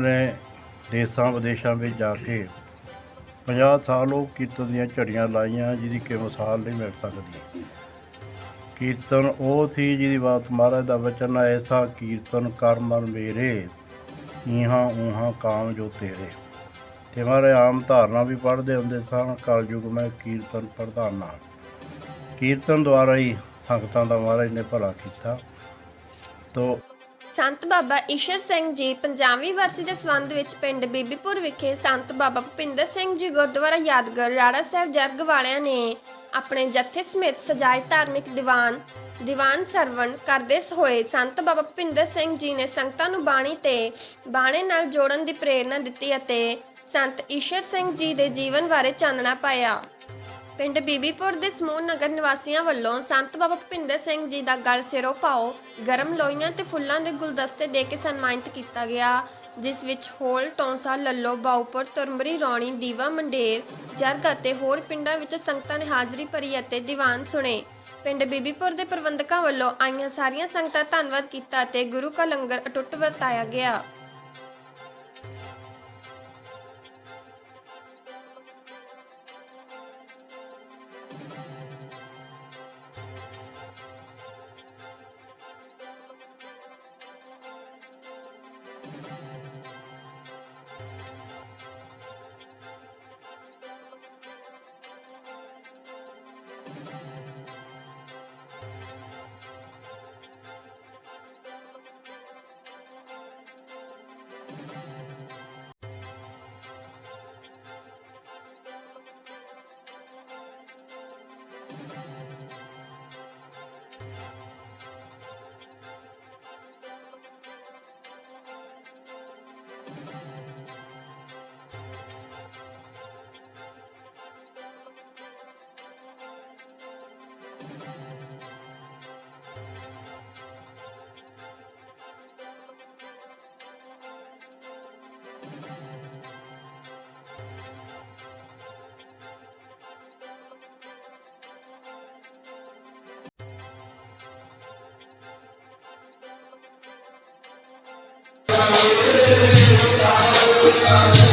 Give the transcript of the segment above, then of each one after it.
ਨੇ ਦੇਸਾਂ ਵਿਦੇਸ਼ਾਂ ਵਿੱਚ ਜਾ ਕੇ 50 ਸਾਲ ਉਹ ਕੀਰਤਨ ਦੀਆਂ ਝੜੀਆਂ ਲਾਈਆਂ, ਜਿਹਦੀ ਕਿ ਮਿਸਾਲ ਨਹੀਂ ਮਿਲ ਸਕਦੀ। ਕੀਰਤਨ ਉਹ ਸੀ ਜਿਹਦੀ ਬਾਤ ਮਹਾਰਾਜ ਦਾ ਵਚਨ ਹੈ, ਐਸਾ ਕੀਰਤਨ ਕਰ ਮਨ ਮੇਰੇ ਇਹਾਂ ਉਹਾਂ ਕਾਮ ਜੋ ਤੇਰੇ। ਤੇ ਮਾਰੇ ਆਮ ਧਾਰਨਾ ਵੀ ਪੜ੍ਹਦੇ ਹੁੰਦੇ ਸਨ, ਕਲਯੁਗ ਮੈਂ ਕੀਰਤਨ ਪ੍ਰਧਾਨਾ। ਕੀਰਤਨ ਦੁਆਰਾ ਹੀ ਸੰਗਤਾਂ ਦਾ ਮਹਾਰਾਜ ਨੇ ਭਲਾ ਕੀਤਾ। ਤੋ ਸੰਤ ਬਾਬਾ ਈਸ਼ਰ ਸਿੰਘ ਜੀ ਪੰਜਾਬੀ ਵਰਸੀ ਦੇ ਸੰਬੰਧ ਵਿੱਚ ਪਿੰਡ ਬੀਬੀਪੁਰ ਵਿਖੇ ਸੰਤ ਬਾਬਾ ਭੁਪਿੰਦਰ ਸਿੰਘ ਜੀ ਗੁਰਦੁਆਰਾ ਯਾਦਗਾਰ ਰਾੜਾ ਸਾਹਿਬ ਜਰਗ ਵਾਲਿਆਂ ਨੇ ਆਪਣੇ ਜਥੇ ਸਮੇਤ ਸਜਾਏ ਧਾਰਮਿਕ ਦੀਵਾਨ ਦੀਵਾਨ ਸਰਵਣ ਕਰਦੇ ਹੋਏ ਸੰਤ ਬਾਬਾ ਭੁਪਿੰਦਰ ਸਿੰਘ ਜੀ ਨੇ ਸੰਗਤਾਂ ਨੂੰ ਬਾਣੀ ਤੇ ਬਾਣੇ ਨਾਲ ਜੋੜਨ ਦੀ ਪ੍ਰੇਰਣਾ ਦਿੱਤੀ ਅਤੇ ਸੰਤ ਈਸ਼ਰ ਸਿੰਘ ਜੀ ਦੇ ਜੀਵਨ ਬਾਰੇ ਚਾਨਣਾ ਪਾਇਆ। ਪਿੰਡ ਬੀਬੀਪੁਰ ਦੇ ਸਮੂਹ ਨਗਰ ਨਿਵਾਸੀਆਂ ਵੱਲੋਂ ਸੰਤ ਬਾਬਾ ਭੁਪਿੰਦਰ ਸਿੰਘ ਜੀ ਦਾ ਗਲ ਸਿਰੋਂ ਪਾਓ, ਗਰਮ ਲੋਈਆਂ ਤੇ ਫੁੱਲਾਂ ਦੇ ਗੁਲਦਸਤੇ ਦੇ ਕੇ ਸਨਮਾਨਿਤ ਕੀਤਾ ਗਿਆ, ਜਿਸ ਵਿੱਚ ਹੋਲ, ਟੌਂਸਾ, ਲੱਲੋ, ਬਾਉਪੁਰ, ਤੁਰਮਰੀ ਰੌਣੀ, ਦੀਵਾ ਮੰਡੇਰ, ਜਰਗ ਅਤੇ ਹੋਰ ਪਿੰਡਾਂ ਵਿੱਚ ਸੰਗਤਾਂ ਨੇ ਹਾਜ਼ਰੀ ਭਰੀ ਅਤੇ ਦੀਵਾਨ ਸੁਣੇ। ਪਿੰਡ ਬੀਬੀਪੁਰ ਦੇ ਪ੍ਰਬੰਧਕਾਂ ਵੱਲੋਂ ਆਈਆਂ ਸਾਰੀਆਂ ਸੰਗਤਾਂ ਧੰਨਵਾਦ ਕੀਤਾ ਅਤੇ ਗੁਰੂ ਕਾ ਲੰਗਰ ਅਟੁੱਟ ਵਰਤਾਇਆ ਗਿਆ। ਜੁੜੇ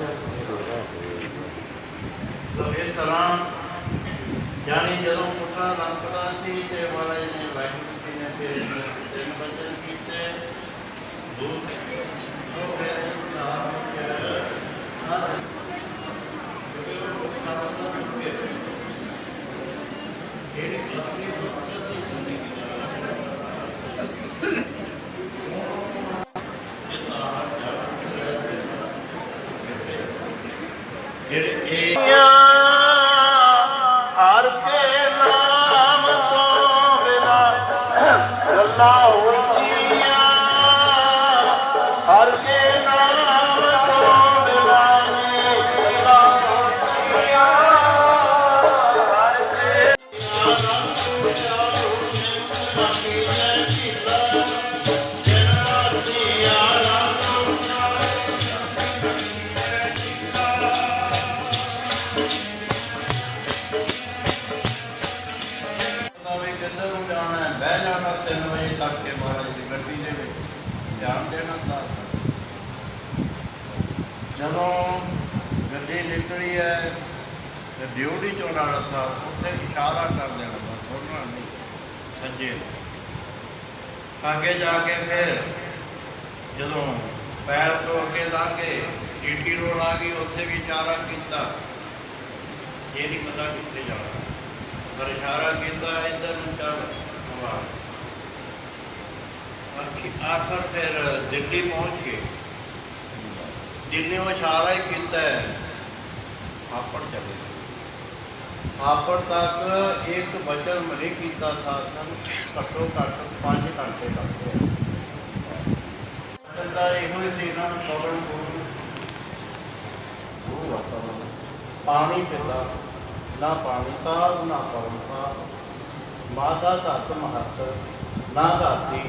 ਹੋਵੇਗਾ ਤਰ੍ਹਾਂ ਯਾਨੀ ਜਦੋਂ ਪੁੱਤਰਾ ਲੰਕਦਾ ਸੀ ਤੇ ਮਹਾਰਾਜ ਨੇ ਵਾਹਿਗੁਰੂ ਜੀ ਨੇ ਫਿਰ ਤਿੰਨ ਬਚਨ ਕੀਤੇ। ਦੂਸਰੇ ਉਹ ਫਿਰ ਚਾਰ ਵਿੱਚ ਧਿਆਨ ਦੇਣਾ ਤਾਂ। ਜਦੋਂ ਗੱਡੀ ਨਿਕਲੀ ਹੈ ਤੇ ਡਿਊਟੀ ਚੋਂ ਨਾਲ ਥਾ ਉੱਥੇ ਇਸ਼ਾਰਾ ਕਰ ਦੇਣਾ ਬਸ ਥੋੜ੍ਹਾ ਨਹੀਂ ਸੱਜੇ ਅੱਗੇ ਜਾ ਕੇ ਫਿਰ ਜਦੋਂ ਪੈਰ ਤੋਂ ਅੱਗੇ ਲਾਗੇ ਡੀਟੀ ਰੋਡ ਆ ਗਈ, ਉੱਥੇ ਵੀ ਇਸ਼ਾਰਾ ਕੀਤਾ। ਇਹ ਨਹੀਂ ਪਤਾ ਕਿੱਥੇ ਜਾਣਾ। ਪਰ ਇਸ਼ਾਰਾ ਕੀਤਾ, ਇੱਧਰ ਨੂੰ ਚੱਲ ਹਵਾ ਬਾਕੀ ਆਖਰ ਫਿਰ ਦਿੱਲੀ ਪਹੁੰਚ ਕੇ ਦਿੱਲੀ ਉਹ ਇਸ਼ਾਰਾ ਹੀ ਕੀਤਾ ਹੈ ਆਪੜ ਚਲੇ ਗਏ। ਆਪੜ ਤੱਕ ਇੱਕ ਬਚਨ ਮਰੇ ਕੀਤਾ ਥਾ ਸਾਨੂੰ ਘੱਟੋ ਘੱਟ 5 ਘੰਟੇ ਲੱਗਦੇ ਆ। ਤਾਂ ਇਹੋ ਹੀ ਤੇਨਾਂ ਨੂੰ ਸੌਣ ਨੂੰ। ਉਹ ਵਾਤਾਵਰਨ ਪਾਣੀ ਪਿਤਾ, ਨਾ ਪਾਣੀ ਕਾਲ ਨਾ ਪਵਨ ਕਾਲ ਮਾਤਾ ਧਰਤ ਮਹੱਤ, ਨਾ ਧਰਤੀ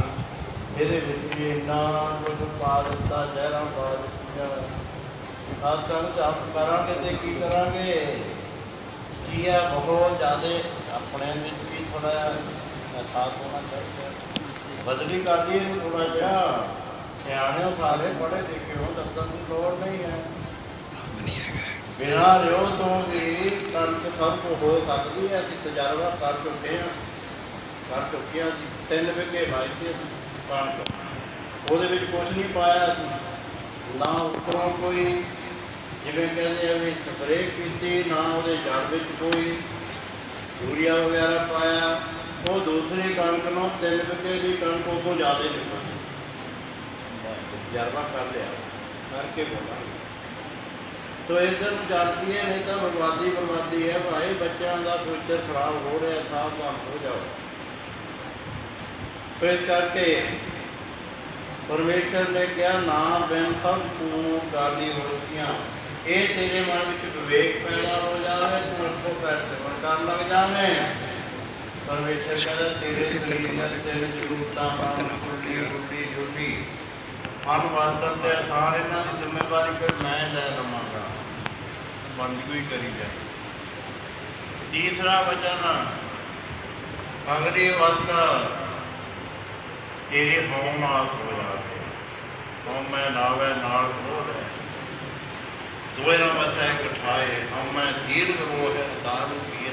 ਇਹਦੇ ਵਿੱਚ ਵੀ ਇੰਨਾ ਕੁਝ ਪਾ ਦਿੱਤਾ ਜ਼ਹਿਰਾਂ ਪਾ ਦਿੱਤੀਆਂ। ਆਤਨ ਜਪ ਕਰਾਂਗੇ ਤੇ ਕੀ ਕਰਾਂਗੇ? ਕੀ ਹੈ ਬਹੁਤ ਜ਼ਿਆਦੇ? ਆਪਣੇ ਵਿੱਚ ਵੀ ਥੋੜਾ ਅਥਾਤ ਹੋਣਾ ਚਾਹੀਦਾ। ਬਦਲੀ ਕਰ ਲਈਏ ਇਹਨੂੰ ਥੋੜਾ ਜਿਹਾ। ਸਿਆਣੇ ਸਾਰੇ ਪੜ੍ਹੇ ਲਿਖੇ ਹੋ ਦੱਸਣ ਦੀ ਲੋੜ ਨਹੀਂ ਹੈ। ਬਿਨਾਂ ਰਿਓ ਤੋਂ ਵੀ ਕਣਕ ਸਭ ਕੁ ਹੋ ਸਕਦੀ ਹੈ। ਅਸੀਂ ਤਜਰਬਾ ਕਰ ਚੁੱਕੇ ਹਾਂ। ਕਰ ਚੁੱਕੇ ਜੀ। ਤਿੰਨ ਵਿਗੇ ਲਾਈ ਸੀ ਕਣਕ ਉਹਦੇ ਵਿੱਚ ਕੁਝ ਨਹੀਂ ਪਾਇਆ ਨਾ ਉੱਪਰੋਂ ਕੋਈ, ਜਿਵੇਂ ਕਹਿੰਦੇ ਆ ਵੀ ਸਪਰੇਅ ਕੀਤੀ, ਨਾ ਉਹਦੇ ਜੜ ਵਿੱਚ ਕੋਈ ਯੂਰੀਆ ਵਗੈਰਾ ਪਾਇਆ। ਉਹ ਦੂਸਰੀ ਕਣਕ ਨੂੰ ਤਿੰਨ ਵਿਗੇ ਦੀ ਕਣਕ ਉਹ ਜ਼ਿਆਦਾ ਨਿਕਲੀ ਤਜਰਬਾ ਕਰ ਲਿਆ। ਕਰਕੇ ਬੋਲਾਂਗੇ। ਤੋ ਇੱਧਰ ਨੂੰ ਜਾਂਦੀ ਹੈ, ਨਹੀਂ ਤਾਂ ਬਰਬਾਦੀ ਬਰਬਾਦੀ ਹੈ। ਭਾਈ, ਬੱਚਿਆਂ ਦਾ ਫਿਊਚਰ ਖਰਾਬ ਹੋ ਰਿਹਾ, ਸਾਵਧਾਨ ਹੋ ਜਾਓ। ਫਿਰ ਇਸ ਕਰਕੇ ਪਰਮੇਸ਼ਰ ਨੇ ਕਿਹਾ ਨਾ ਬੈਨ ਸਭ ਤੂੰ ਗਾਲੀ ਹੋਈਆਂ ਇਹ ਤੇਰੇ ਮਨ ਵਿੱਚ ਵਿਵੇਕ ਪੈਦਾ ਹੋ ਜਾਵੇ ਤੂੰ ਉੱਠੋ ਪੈਰ ਤੇ ਕਰਨ ਲੱਗ ਜਾਵੇਂ। ਪਰਮੇਸ਼ਰ ਕਹਿੰਦਾ ਤੇਰੇ ਸਰੀਰ ਵਿੱਚ ਤੇਰੇ ਜ਼ਰੂਰਤਾਂ ਪਾਣ ਕੁੱਲੀ ਰੁੱਟੀ ਜੁਟੀ ਮਨ ਵਰਤਨ ਦੇ ਆਸਾਨ ਇਹਨਾਂ ਦੀ ਜ਼ਿੰਮੇਵਾਰੀ ਫਿਰ ਮੈਂ ਲੈ ਲਵਾਂਗਾ। ਬੰਦ ਕੋਈ ਕਰੀ ਜਾ ਤੀਸਰਾ ਵਚਨ ਅਗਲੀ ਵਚਨ ਤੇਰੇ ਹੋਂ ਨਾਲ ਹੋ ਜਾਵੇ। ਹੋਂ ਮੈਂ ਨਾਵੇ ਨਾਲ ਖੋਲ ਹੈ ਨਾ ਮਥਾ ਇਕਠਾਏ ਹਮ ਮੈਂ ਦੀਰਘ ਰੋਹ ਹੈ ਦਾਰੂ ਪੀਏ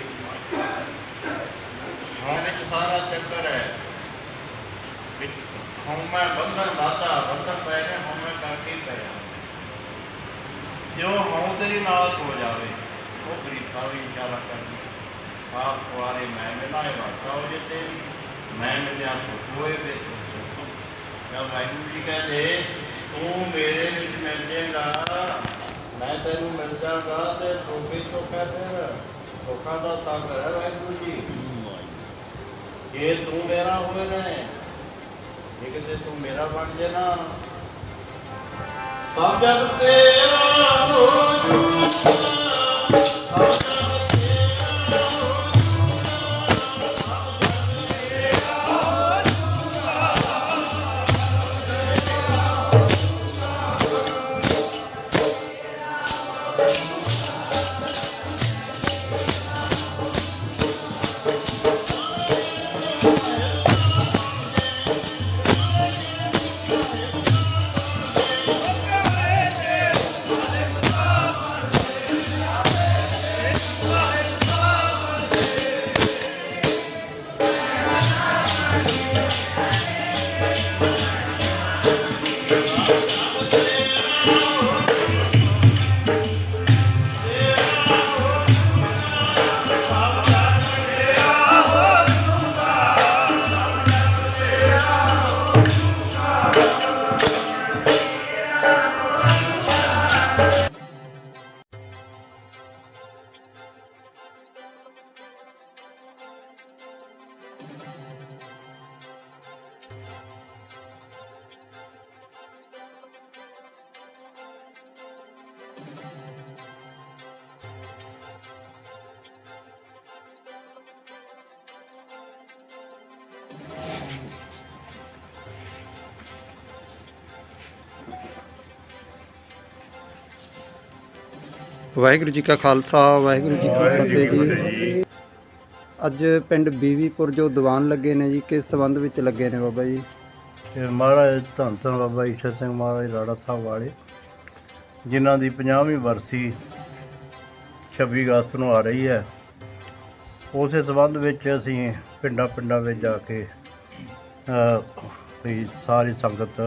ਹਾਂ ਵਿੱਚ ਸਾਰਾ ਚੱਕਰ ਹੈ। ਹਉ ਮੈਂ ਬੰਧਨ ਬਾਤਾ ਬੰਧਨ ਪੈ ਨੇ ਹਉ ਮੈਂ ਕਰਕੇ ਪਿਆ ਜੋ ਹਉ ਤੇਰੀ ਨਾਲ ਹੋ ਜਾਵੇ, ਉਹ ਗਰੀਬਾ ਵੀ ਵਿਚਾਰਾ ਕਰਦੀ ਆਪ ਸਵਾਰੇ ਮੈਂ ਮਿਲਾਏ ਵਾਤਾ ਹੋ ਜੇ ਤੇਰੀ। ਮੈਂ ਮਿਲਿਆ ਹੋਏ ਵੇ ਜਦ ਵਾਹਿਗੁਰੂ ਜੀ ਕਹਿੰਦੇ ਤੂੰ ਮੇਰੇ ਵਿੱਚ ਮਿਲ ਮੈਂ ਤੈਨੂੰ ਮਿਲ ਜਾਗਾ ਤੇ ਧੋਖੇ ਤੋਂ ਕਹਿ ਧੋਖਾ ਦਾ ਤੰਗ ਹੈ ਵਾਹਿਗੁਰੂ ਜੀ। ਇਹ ਤੂੰ ਮੇਰਾ ਹੋਏ ਨੇ ਇਹ ਕਿਤੇ ਤੂੰ ਮੇਰਾ ਬਣ ਜੇ ਨਾ। ਸਭ ਜਗ ਤੇਰਾ ਹੋ ਜੂ ਵਾਹਿਗੁਰੂ ਜੀ ਕਾ ਖਾਲਸਾ ਵਾਹਿਗੁਰੂ ਜੀ ਕੀ ਫਤਿਹ ਜੀ। ਅੱਜ ਪਿੰਡ ਬੀਵੀਪੁਰ ਜੋ ਦੀਵਾਨ ਲੱਗੇ ਨੇ ਜੀ ਕਿਸ ਸੰਬੰਧ ਵਿੱਚ ਲੱਗੇ ਨੇ ਬਾਬਾ ਜੀ? ਤੇ ਮਹਾਰਾਜ ਧੰਨ ਧੰਨ ਬਾਬਾ ਈਸ਼ਰ ਸਿੰਘ ਮਹਾਰਾਜ ਰਾੜਾ ਸਾਹਿਬ ਵਾਲੇ ਜਿਨ੍ਹਾਂ ਦੀ 50ਵੀਂ ਵਰਸੀ 26 ਅਗਸਤ ਨੂੰ ਆ ਰਹੀ ਹੈ। ਉਸੇ ਸੰਬੰਧ ਵਿੱਚ ਅਸੀਂ ਪਿੰਡਾਂ ਪਿੰਡਾਂ ਵਿੱਚ ਜਾ ਕੇ ਅ, ਸਾਰੀ ਸੰਗਤ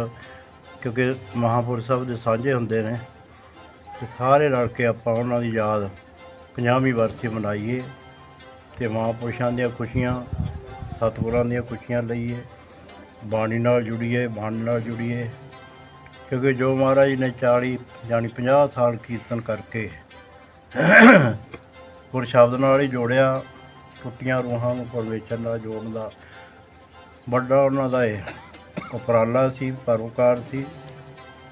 ਕਿਉਂਕਿ ਮਹਾਂਪੁਰਸ਼ ਸਾਹਿਬ ਦੇ ਸਾਂਝੇ ਹੁੰਦੇ ਨੇ ਤੇ ਸਾਰੇ ਰਲ ਕੇ ਆਪਾਂ ਉਹਨਾਂ ਦੀ ਯਾਦ 50ਵੀਂ ਵਰਸੀ ਮਨਾਈਏ ਤੇ ਮਹਾਂਪੁਰਸ਼ਾਂ ਦੀਆਂ ਖੁਸ਼ੀਆਂ, ਸਤਿਗੁਰਾਂ ਦੀਆਂ ਖੁਸ਼ੀਆਂ ਲਈਏ, ਬਾਣੀ ਨਾਲ ਜੁੜੀਏ, ਬਾਣੀ ਨਾਲ ਜੁੜੀਏ, ਕਿਉਂਕਿ ਜੋ ਮਹਾਰਾਜ ਨੇ 40 ਯਾਨੀ 50 ਸਾਲ ਕੀਰਤਨ ਕਰਕੇ ਗੁਰ ਸ਼ਬਦ ਨਾਲ ਹੀ ਜੋੜਿਆ, ਟੁੱਟੀਆਂ ਰੂਹਾਂ ਨੂੰ ਪਰਵੇਚਨ ਨਾਲ ਜੋੜਨ ਦਾ ਵੱਡਾ ਉਹਨਾਂ ਦਾ ਇਹ ਉਪਰਾਲਾ ਸੀ, ਪਰਉਪਕਾਰ ਸੀ।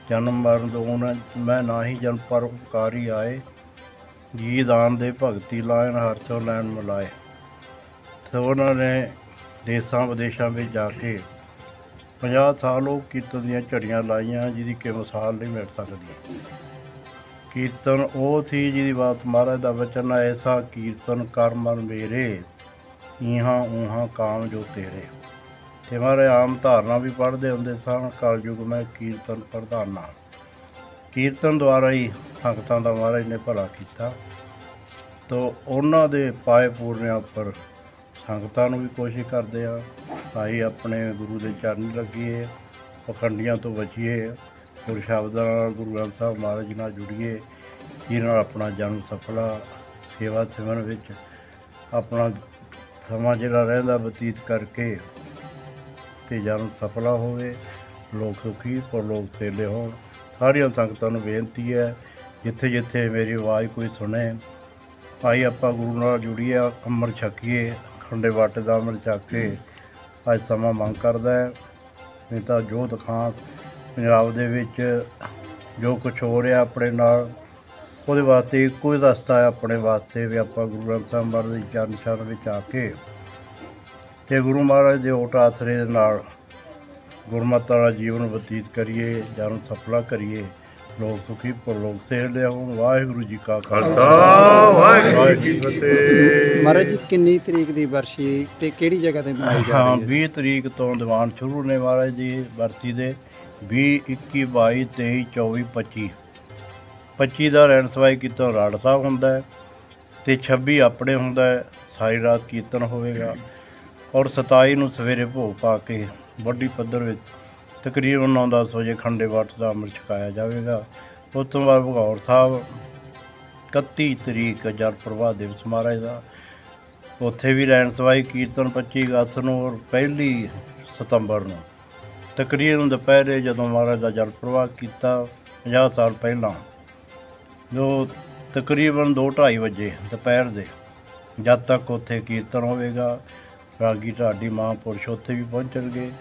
ਜਨਮ ਮਰਨ ਤੋਂ ਉਹਨਾਂ ਮੈਂ ਨਾ ਹੀ ਜਨਮ ਪਰਉਪਕਾਰੀ ਆਏ ਜੀ ਦਾਨ ਦੇ ਭਗਤੀ ਲਾਇਨ ਹਰ ਤੋਂ ਲੈਣ ਮਿਲਾਏ। ਤੇ ਉਹਨਾਂ ਨੇ ਦੇਸਾਂ ਵਿਦੇਸ਼ਾਂ ਵਿੱਚ ਜਾ ਕੇ 50 ਸਾਲ ਉਹ ਕੀਰਤਨ ਦੀਆਂ ਝੜੀਆਂ ਲਾਈਆਂ, ਜਿਹਦੀ ਕਿ ਮਿਸਾਲ ਨਹੀਂ ਮਿਲ ਸਕਦੀ। ਕੀਰਤਨ ਉਹ ਸੀ ਜਿਹਦੀ ਬਾਤ ਮਹਾਰਾਜ ਦਾ ਵਚਨ ਐਸਾ ਕੀਰਤਨ ਕਰ ਮਨ ਮੇਰੇ ਇਹਾਂ ਉਹਾਂ ਕਾਮ ਜੋ ਤੇਰੇ। ਤੇ ਮਹਾਰਾਜ ਆਮ ਧਾਰਨਾ ਵੀ ਪੜ੍ਹਦੇ ਹੁੰਦੇ ਸਨ, ਕਲਯੁਗ ਮੈਂ ਕੀਰਤਨ ਪ੍ਰਧਾਨਾ। ਕੀਰਤਨ ਦੁਆਰਾ ਹੀ ਸੰਗਤਾਂ ਦਾ ਮਹਾਰਾਜ ਨੇ ਭਲਾ ਕੀਤਾ। ਤੋ ਉਹਨਾਂ ਦੇ ਪਾਏ ਪੂਰਨਿਆਂ ਉੱਪਰ ਸੰਗਤਾਂ ਨੂੰ ਵੀ ਕੋਸ਼ਿਸ਼ ਕਰਦੇ ਆ, ਭਾਈ ਆਪਣੇ ਗੁਰੂ ਦੇ ਚਰਨ ਲੱਗੀਏ, ਪਖੰਡੀਆਂ ਤੋਂ ਬਚੀਏ, ਗੁਰ ਸ਼ਬਦਾਂ ਨਾਲ ਗੁਰੂ ਗ੍ਰੰਥ ਸਾਹਿਬ ਮਹਾਰਾਜ ਨਾਲ ਜੁੜੀਏ, ਜਿਹਦੇ ਨਾਲ ਆਪਣਾ ਜਨਮ ਸਫਲਾ, ਸੇਵਾ ਸਿਮਰਨ ਵਿੱਚ ਆਪਣਾ ਸਮਾਂ ਜਿਹੜਾ ਰਹਿੰਦਾ ਬਤੀਤ ਕਰਕੇ ਤੇ ਜਨਮ ਸਫਲਾ ਹੋਵੇ, ਲੋਕ ਸੁਖੀ ਪਰ ਲੋਕ ਤੇਲੇ ਹੋਣ। ਸਾਰੀਆਂ ਸੰਗਤਾਂ ਨੂੰ ਬੇਨਤੀ ਹੈ, ਜਿੱਥੇ ਜਿੱਥੇ ਮੇਰੀ ਆਵਾਜ਼ ਕੋਈ ਸੁਣੇ ਭਾਈ ਆਪਾਂ ਗੁਰੂ ਨਾਲ ਜੁੜੀਏ, ਅੰਮ੍ਰਿਤ ਛਕੀਏ, ਖੰਡੇ ਵਾਟੇ ਦਾ ਅੰਮ੍ਰਿਤ ਛਕ ਕੇ ਅੱਜ ਸਮਾਂ ਮੰਗ ਕਰਦਾ ਹੈ। ਨਹੀਂ ਤਾਂ ਜੋ ਦਿਖਾਂ ਪੰਜਾਬ ਦੇ ਵਿੱਚ ਜੋ ਕੁਝ ਹੋ ਰਿਹਾ ਆਪਣੇ ਨਾਲ, ਉਹਦੇ ਵਾਸਤੇ ਇੱਕੋ ਹੀ ਰਸਤਾ ਹੈ, ਆਪਣੇ ਵਾਸਤੇ ਵੀ ਆਪਾਂ ਗੁਰੂ ਗ੍ਰੰਥ ਸਾਹਿਬ ਮਹਾਰਾਜ ਦੇ ਚਰਨ ਸ਼ਰਨ ਵਿੱਚ ਆ ਕੇ ਤੇ ਗੁਰੂ ਮਹਾਰਾਜ ਦੇ ਓਟ ਆਸਰੇ ਦੇ ਨਾਲ ਗੁਰਮਤਿ ਵਾਲਾ ਜੀਵਨ ਬਤੀਤ ਕਰੀਏ ਜਨਮ ਸਫਲਾ ਕਰੀਏ। ਲੋਕ ਸੁਖੀ ਪਰ ਲੋਕ ਸੇਲੇ ਹੋਣ ਵਾਹਿਗੁਰੂ ਜੀ ਕਾ ਖਾਲਸਾ। ਵਾਹਿਗੁਰੂ ਜੀ ਕੀ ਫਤਿਹ। ਮਹਾਰਾਜ ਜੀ ਕਿੰਨੀ ਤਰੀਕ ਦੀ ਵਰਸ਼ੀ ਤੇ ਕਿਹੜੀ ਜਗ੍ਹਾ ਤੇ ਮਨਾਈ ਜਾ ਹਾਂ ਰਹੀ ਹੈ 20 ਤਰੀਕ ਤੋਂ ਦੀਵਾਨ ਸ਼ੁਰੂ ਨੇ ਮਹਾਰਾਜ ਜੀ ਵਰਤੀ ਦੇ। 20 21 22 23 24 25 25 ਦਾ ਰਹਿਣ ਸਵਾਈ ਕੀਤਾ ਰਾੜ ਸਾਹਿਬ ਹੁੰਦਾ ਹੈ ਤੇ 26 ਆਪਣੇ ਹੁੰਦਾ ਹੈ। ਸਾਰੀ ਰਾਤ ਕੀਰਤਨ ਹੋਵੇਗਾ। ਔਰ 27 ਨੂੰ ਸਵੇਰੇ ਭੋਗ ਪਾ ਕੇ ਵੱਡੀ ਪੱਧਰ ਵਿੱਚ ਤਕਰੀਬਨ 9-10 ਵਜੇ ਖੰਡੇ ਵਾਟ ਦਾ ਅੰਮ੍ਰਿਤ ਛਕਾਇਆ ਜਾਵੇਗਾ। ਉਸ ਤੋਂ ਬਾਅਦ ਭਗੌਰ ਸਾਹਿਬ 31 ਤਰੀਕ ਜਲ ਪ੍ਰਵਾਹ ਦਿਵਸ ਮਹਾਰਾਜ ਦਾ। ਉੱਥੇ ਵੀ ਰਹਿਣ ਸਵਾਈ ਕੀਰਤਨ 25 ਅਗਸਤ ਨੂੰ ਔਰ ਪਹਿਲੀ ਸਤੰਬਰ ਨੂੰ। ਤਕਰੀਬਨ ਦੁਪਹਿਰੇ ਜਦੋਂ ਮਹਾਰਾਜ ਦਾ ਜਲ ਪ੍ਰਵਾਹ ਕੀਤਾ 50 ਸਾਲ ਪਹਿਲਾਂ, ਜੋ ਤਕਰੀਬਨ 2:30 ਵਜੇ ਦੁਪਹਿਰ ਦੇ ਜਦ ਤੱਕ ਉੱਥੇ ਕੀਰਤਨ ਹੋਵੇਗਾ ਤਾਂ ਕਿ ਤੁਹਾਡੀ ਮਹਾਂਪੁਰਸ਼ ਉੱਥੇ ਵੀ ਪਹੁੰਚਣਗੇ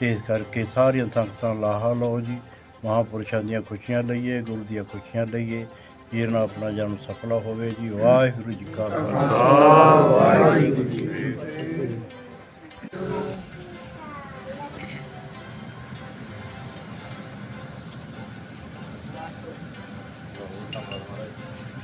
ਤੇ ਇਸ ਕਰਕੇ ਸਾਰੀਆਂ ਸੰਗਤਾਂ ਲਾਹਾ ਲਓ ਜੀ। ਮਹਾਂਪੁਰਸ਼ਾਂ ਦੀਆਂ ਖੁਸ਼ੀਆਂ ਲਈਏ, ਗੁਰੂ ਦੀਆਂ ਖੁਸ਼ੀਆਂ ਲਈਏ। ਜਿਹਦੇ ਨਾਲ ਆਪਣਾ ਜਨਮ ਸਫਲਾ ਹੋਵੇ ਜੀ। ਵਾਹਿਗੁਰੂ ਜੀ ਕਾ ਖਾਲਸਾ। ਵਾਹਿਗੁਰੂ ਜੀ ਕੀ ਫਤਿਹ।